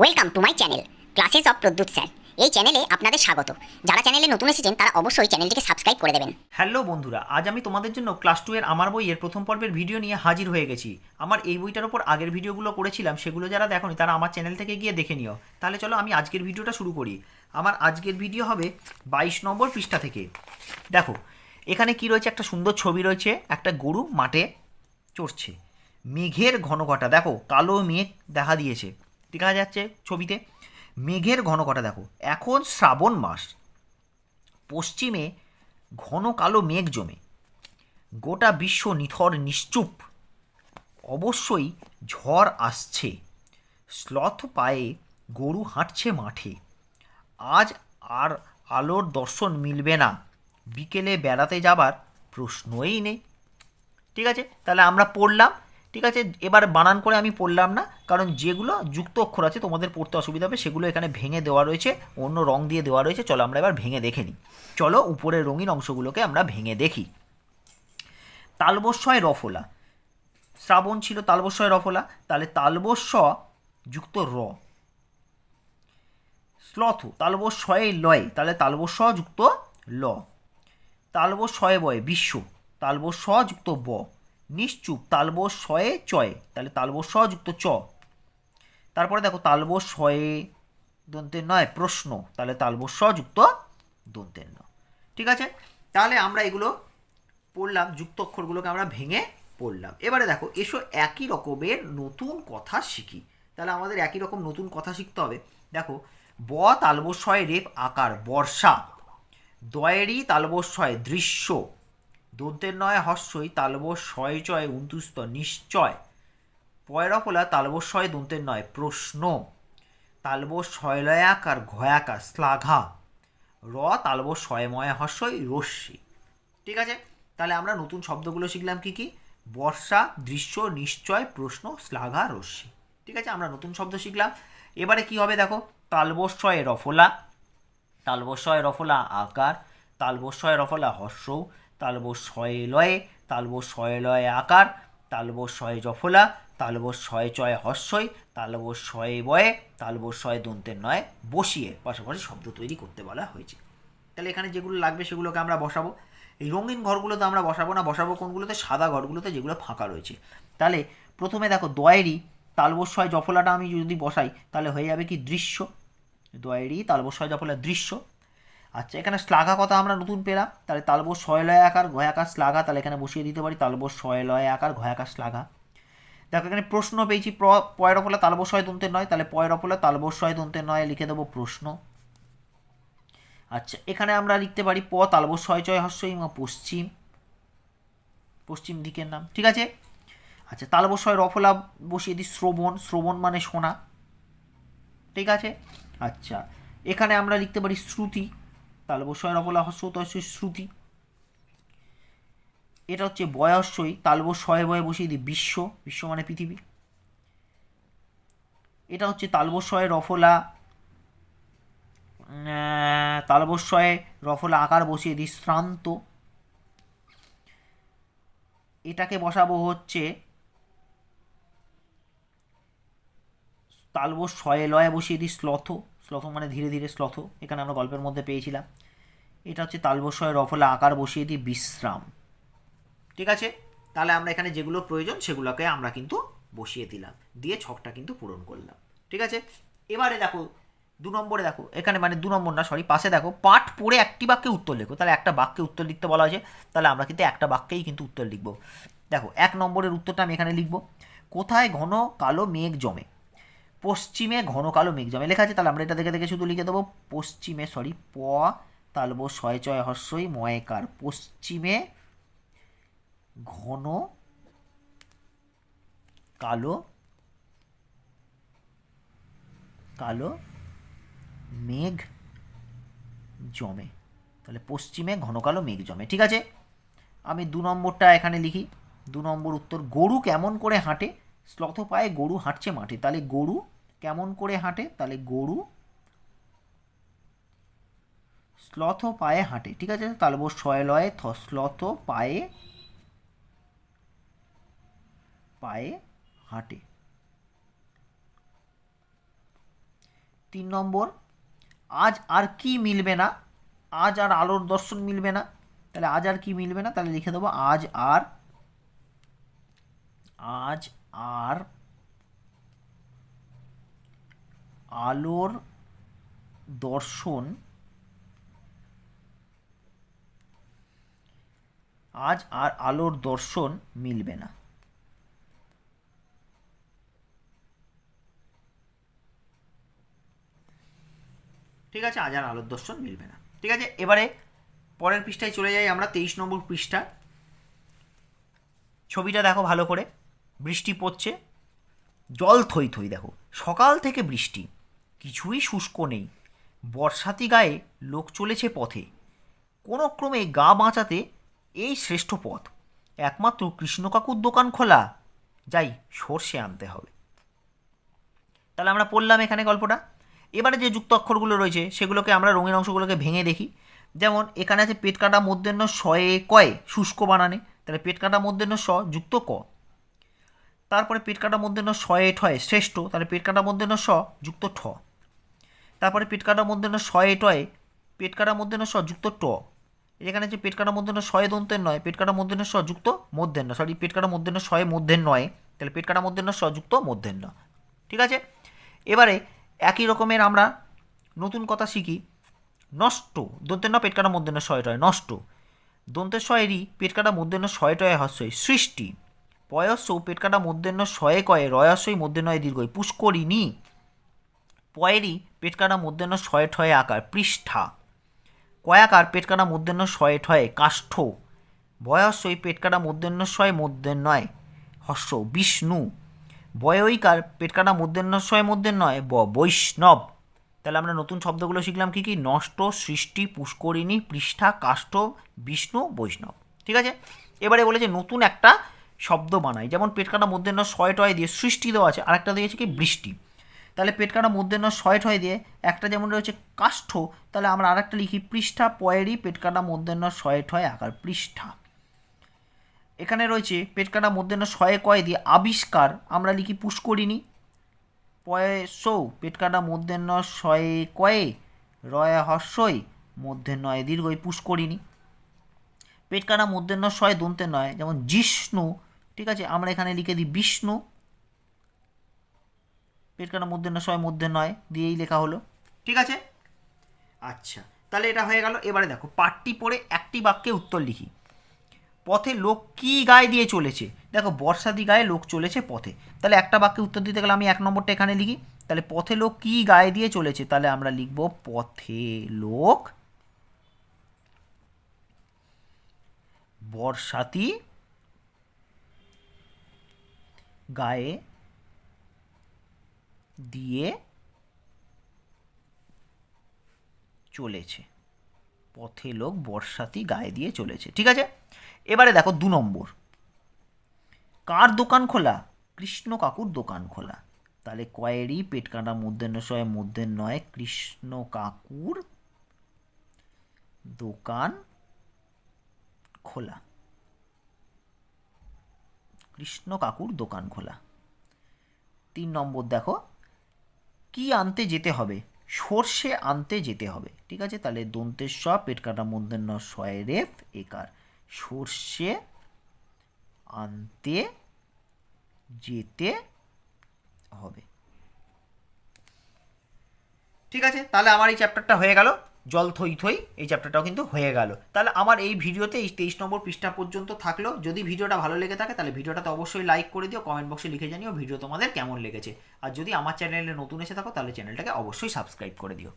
Welcome to my channel classes of Pradyut sir এই চ্যানেলে আপনাদের স্বাগত। যারা চ্যানেলে নতুন এসেছেন, তারা অবশ্যই চ্যানেলটিকে সাবস্ক্রাইব করে দেবেন। হ্যালো বন্ধুরা, আজ আমি তোমাদের জন্য ক্লাস টু এর আমার বইয়ের প্রথম পর্বের ভিডিও নিয়ে হাজির হয়ে গেছি। আমার এই বইটার ওপর আগের ভিডিওগুলো করেছিলাম, সেগুলো যারা দেখোনি, তারা আমার চ্যানেল থেকে গিয়ে দেখে নিও। তাহলে চলো আমি আজকের ভিডিওটা শুরু করি। আমার আজকের ভিডিও হবে বাইশ নম্বর পৃষ্ঠা থেকে। দেখো, এখানে কি রয়েছে? একটা সুন্দর ছবি রয়েছে, একটা গরু মাঠে চড়ছে। মেঘের ঘনঘটা, দেখো, কালো মেঘ দেখা দিয়েছে। দেখা যাচ্ছে ছবিতে। মেঘের ঘনঘটা দেখো। এখন শ্রাবণ মাস। পশ্চিমে ঘন কালো মেঘ জমে। গোটা বিশ্ব নিথর নিশ্চুপ। অবশ্যই ঝড় আসছে। স্লথ পায়ে গরু হাঁটছে মাঠে। আজ আর আলোর দর্শন মিলবে না। বিকেলে বেড়াতে যাবার প্রশ্নই নেই। ঠিক আছে? তাহলে আমরা পড়লাম। ঠিক আছে? এবার বানান করে আমি পড়লাম না, কারণ যেগুলো যুক্ত অক্ষর আছে তোমাদের পড়তে অসুবিধা হবে, সেগুলো এখানে ভেঙে দেওয়া রয়েছে, অন্য রং দিয়ে দেওয়া রয়েছে। চলো আমরা এবার ভেঙে দেখে নিই। চলো উপরের রঙিন অংশগুলোকে আমরা ভেঙে দেখি। তালবস্বয় রফলা। শ্রাবণ ছিল তালবস্বয় রফলা, তাহলে তালবস্ব যুক্ত র। স্লথ তালবস্বয়ে লয়, তাহলে তালবস্ব যুক্ত ল। তালবস্বয়ে বয়, বিশ্ব তালবস্ব যুক্ত ব। নিশ্চুপ তালবস্বয়ে চয়ে। তাহলে তালবস্ব যুক্ত চ। তারপরে দেখো তালবস্বয়ে দন্তের নয়, প্রশ্ন। তাহলে তালবস্ব যুক্ত দন্তের ন ঠিক আছে? তাহলে আমরা এগুলো পড়লাম যুক্ত অক্ষরগুলোকে আমরা ভেঙে পড়লাম। এবারে দেখো, এসো একই রকমের নতুন কথা শিখি। তাহলে আমাদের একই রকম নতুন কথা শিখতে হবে। দেখো, ব তালবস্বয় রেপ আকার, বর্ষা। দয়েরই তালবস্বয় দৃশ্য। দন্তের নয় হস্যই তালবস্বয় চয় উন্তুস্ত নিশ্চয়। পয়রফলা তালবস্বয় দন্তের নয়, প্রশ্ন। তালবস্বয়লয়াক আর ঘয়াকা শ্লাঘা। র তালবস্বয়ময় হস্যই রশ্মি। ঠিক আছে? তাহলে আমরা নতুন শব্দগুলো শিখলাম কি কি? বর্ষা, দৃশ্য, নিশ্চয়, প্রশ্ন, শ্লাঘা, রশ্মি। ঠিক আছে? আমরা নতুন শব্দ শিখলাম। এবারে কি হবে দেখো? তালবস্বয় রফলা। তালবস্বয় রফলা আকার। তালবস্বয় রফলা হর্ষ তালবস্বয় লয়ে তালবস্বয় লয়ে আকার তালবস্বয় জফলা তালবস্বয় চয় হর্ষই তালবস্বয় বয়ে তালবস্বয় দন্তের নয় বসিয়ে পাশাপাশি শব্দ তৈরি করতে বলা হয়েছে। তাহলে এখানে যেগুলো লাগবে সেগুলোকে আমরা বসাবো। এই রঙিন ঘরগুলোতে আমরা বসাবো না, বসাবো কোনগুলোতে? সাদা ঘরগুলোতে যেগুলো ফাঁকা রয়েছে। তাহলে প্রথমে দেখো দয়েরই তালবস্বয় জফলাটা আমি যদি বসাই, তাহলে হয়ে যাবে কি দৃশ্য? দয়েরই তালবস্বয় জফলা দৃশ্য। আচ্ছা এখানে শ্লাঘা কথা আমরা নতুন পেলাম। তাহলে তালবো শয়লয় আকার, ঘয়াকার শ্লাঘা, তাহলে এখানে বসিয়ে দিতে পারি। তালবো শয়লয় আকার, ঘয়াকার শ্লাঘা। দেখো, এখানে প্রশ্ন পেয়েছি। প্র, পয়রফলা তালবস্বয় দন্তের নয়, তাহলে পয়রফলা তালবস্বয় দন্তের নয়, লিখে দেবো প্রশ্ন। আচ্ছা এখানে আমরা লিখতে পারি প তালবস্বয় চয় হস্যই পশ্চিম। পশ্চিম দিকের নাম, ঠিক আছে? আচ্ছা তালবস্বয় রফলা বসিয়ে দিই শ্রবণ। শ্রবণ মানে শোনা ঠিক আছে? আচ্ছা এখানে আমরা লিখতে পারি শ্রুতি। তালবস্বয় রফলা হস্য তস্যই শ্রুতি। এটা হচ্ছে বয়স্যই তালবস্বয় বয়ে বসিয়ে দিই বিশ্ব বিশ্ব মানে পৃথিবী। এটা হচ্ছে তালবস্বয় রফলা তালবস্বয়ে রফলা আকার বসিয়ে দিই শ্রান্ত। এটাকে বসাবো হচ্ছে তালব শয়ে লয়ে বসিয়ে দিই শ্লথ। শ্লথ মানে ধীরে ধীরে শ্লথ এখানে আমরা গল্পের মধ্যে পেয়েছিলাম। এটা হচ্ছে তালবস্বয় রফলে আকার বসিয়ে দিই বিশ্রাম। ঠিক আছে? তাহলে আমরা এখানে যেগুলো প্রয়োজন সেগুলোকে আমরা কিন্তু বসিয়ে দিলাম। দিয়ে ছকটা কিন্তু পূরণ করলাম। ঠিক আছে? এবারে দেখো, দু নম্বরে দেখো, এখানে মানে দু নম্বর না সরি পাশে দেখো, পাঠ পড়ে একটি বাক্যে উত্তর লেখো। তাহলে একটা বাক্যে উত্তর লিখতে বলা হয়েছে। তাহলে আমরা কিন্তু একটা বাক্যেই কিন্তু উত্তর লিখব। দেখো, এক নম্বরের উত্তরটা আমি এখানে লিখব। কোথায় ঘন কালো মেঘ জমে? পশ্চিমে ঘন কালো মেঘ জমে লেখা আছে, তাহলে আমরা এটা দেখে দেখে শুধু লিখে দেবো, পশ্চিমে সরি প তালব ছয় চয় হর্ষই ময়কার। পশ্চিমে ঘন কালো কালো মেঘ জমে তাহলে পশ্চিমে ঘন কালো মেঘ জমে ঠিক আছে? আমি দু নম্বরটা এখানে লিখি। দু নম্বর উত্তর, গরু কেমন করে হাঁটে? শ্লথ পায়ে গরু হাঁটছে মাঠে, তাহলে গরু কেমন করে হাঁটে? তাহলে গরু শ্লথ পায়ে হাঁটে, ঠিক আছে? তাহলে বো শয়লয়ে থ শ্লথ পায়ে পায়ে হাঁটে। তিন নম্বর, আজ আর কি মিলবে না? আজ আর আলোর দর্শন মিলবে না। তাহলে আজ আর কি মিলবে না? তাহলে লিখে দেবো, আজ আর, আজ আর আলোর দর্শন। আজ আর আলোর দর্শন মিলবে না। ঠিক আছে, আজ আর আলোর দর্শন মিলবে না। ঠিক আছে, এবারে পরের পৃষ্ঠায় চলে যাই আমরা, তেইশ নম্বর পৃষ্ঠা। ছবিটা দেখো ভালো করে। বৃষ্টি পড়ছে। জল থই থই, দেখো। সকাল থেকে বৃষ্টি। কিছুই শুষ্ক নেই। বর্ষাতি গায়ে লোক চলেছে পথে। কোনো ক্রমে গা বাঁচাতে এই শ্রেষ্ঠ পথ। একমাত্র কৃষ্ণকাকুর দোকান খোলা। যাই, সর্ষে আনতে হবে। তাহলে আমরা পড়লাম এখানে গল্পটা। এবারে যে যুক্ত অক্ষরগুলো রয়েছে, সেগুলোকে আমরা রঙিন অংশগুলোকে ভেঙে দেখি। যেমন, এখানে আছে পেট কাটা মধ্যাহ্ন শয়ে কয়ে শুষ্ক বানানে। তাহলে পেট কাটা মধ্যাহ্ন স যুক্ত ক। তারপরে পেট কাটা মধ্যাহ্ন শয়ে ঠয়ে শ্রেষ্ঠ তাহলে পেট কাটা মধ্যাহ্ন স যুক্ত ঠ তারপরে পেট কাটা মধ্যাহ্ন শয়ে টয়ে পেট কাটা মধ্যাহ্ন স যুক্ত ট এখানে যে পেট কাটা মধ্যাহ্ন শয়ে দন্তের নয় পেট কাটা মধ্যাহ্ন স যুক্ত মধ্যাহ্ন সরি পেট কাটা মধ্যাহ্ন শয়ে মধ্যের নয় তাহলে পেট কাটা মধ্যাহ্ন স যুক্ত মধ্যাহ্ন ঠিক আছে এবারে একই রকমের আমরা নতুন কথা শিখি নষ্ট দন্তের ন পেট কাটা মধ্যাহ্ন শয়ে টয় নষ্ট দন্তের শয়েরই পেট কাটা মধ্যাহ্ন শয়ে টয়ে হস্যই সৃষ্টি পয়স্য পেট কাটা মধ্যাহ্ন শয়ে কয়ে রয়স্যই মধ্যে নয় দীর্ঘই। পুষ্করিণী। পয়েরই পেট কাটা মধ্যাহ্ন শয়ে ঠয়ে আকার, পৃষ্ঠা। কয়াকার পেট কাটা মধ্যাহ্ন শয়ে ঠয়ে কাষ্ঠ। বয়স্যই পেট কাটা মধ্যাহ্ন শয়ে মধ্যে নয় হস্য বিষ্ণু। বয়ইকার পেট কাটা মধ্যাহ্ন শয়ে মধ্যে নয় ব, বৈষ্ণব। তাহলে আমরা নতুন শব্দগুলো শিখলাম কি কি? নষ্ট, সৃষ্টি, পুষ্করিণী, পৃষ্ঠা, কাষ্ঠ, বিষ্ণু, বৈষ্ণব। ঠিক আছে? এবারে বলেছে নতুন একটা শব্দ বানাই যেমন পেট কাটা মধ্যাহ্ন শয় টয় দিয়ে সৃষ্টি দেওয়া আছে, আরেকটা দিয়েছে কি বৃষ্টি। তাহলে পেট কাটা মধ্যাহ্ন শয় টয় দিয়ে একটা যেমন রয়েছে কাষ্ঠ, তাহলে আমরা আরেকটা লিখি, পৃষ্ঠা পয়েরই পেট কাটা মধ্যাহ্ন শয় ঠয় আকার পৃষ্ঠা। এখানে রয়েছে পেট কাটা মধ্যাহ্ন শয়ে কয় দিয়ে আবিষ্কার, আমরা লিখি পুষ্করিণী। পয়সৌ পেট কাটা মধ্যাহ্ন শয়ে কয়ে, রয় হর্ষই, মধ্যে নয় দীর্ঘই পুষ্করিণী। পেট কাটা মধ্যাহ্ন শয় দন্তে নয়, যেমন জিষ্ণু ঠিক আছে? আমরা এখানে লিখে দিই বিষ্ণু। পেট কাটা মধ্যাহ্ন শয় মধ্যে নয়, দিয়েই লেখা হলো। ঠিক আছে? আচ্ছা তাহলে এটা হয়ে গেল। এবারে দেখো, পাঠটি পড়ে একটি বাক্যে উত্তর লিখি। পথে লোক কি গায়ে দিয়ে চলেছে? দেখো, বর্ষাদি গায়ে লোক চলেছে পথে। তাহলে একটা বাক্যে উত্তর দিতে গেলে আমি এক নম্বরটা এখানে লিখি। তাহলে পথে লোক কি গায়ে দিয়ে চলেছে? তাহলে আমরা লিখব পথে লোক বর্ষাতি গায়ে দিয়ে চলেছে। পথে লোক বর্ষাতি গায়ে দিয়ে চলেছে। ঠিক আছে? এবারে দেখো দু নম্বর। কার দোকান খোলা? কৃষ্ণ কাকুর দোকান খোলা। তাহলে কয়েরই পেট কাটা মধ্যাহ্ন সয় মধ্যে নয় কৃষ্ণ কাকুর দোকান খোলা। কৃষ্ণ কাকুর দোকান খোলা। তিন নম্বর দেখো, কি আনতে যেতে হবে? সর্ষে আনতে যেতে হবে। ঠিক আছে? তাহলে দন্তের স পেট কাটা মধ্যাহ্ন শয় রেফ একার। সর্ষে আনতে যেতে হবে। ঠিক আছে? তাহলে আমার এই চ্যাপ্টারটা হয়ে গেল। জল থই থই এই চ্যাপ্টারটাও কিন্তু হয়ে গেল। তাহলে আমার এই ভিডিওতে এই তেইশ নম্বর পৃষ্ঠা পর্যন্ত থাকল। যদি ভিডিওটা ভালো লেগে থাকে, তাহলে ভিডিওটাতে অবশ্যই লাইক করে দিও কমেন্ট বক্সে লিখে জানিও ভিডিও তোমাদের কেমন লেগেছে। আর যদি আমার চ্যানেলে নতুন এসে থাকো, তাহলে চ্যানেলটাকে অবশ্যই সাবস্ক্রাইব করে দিও।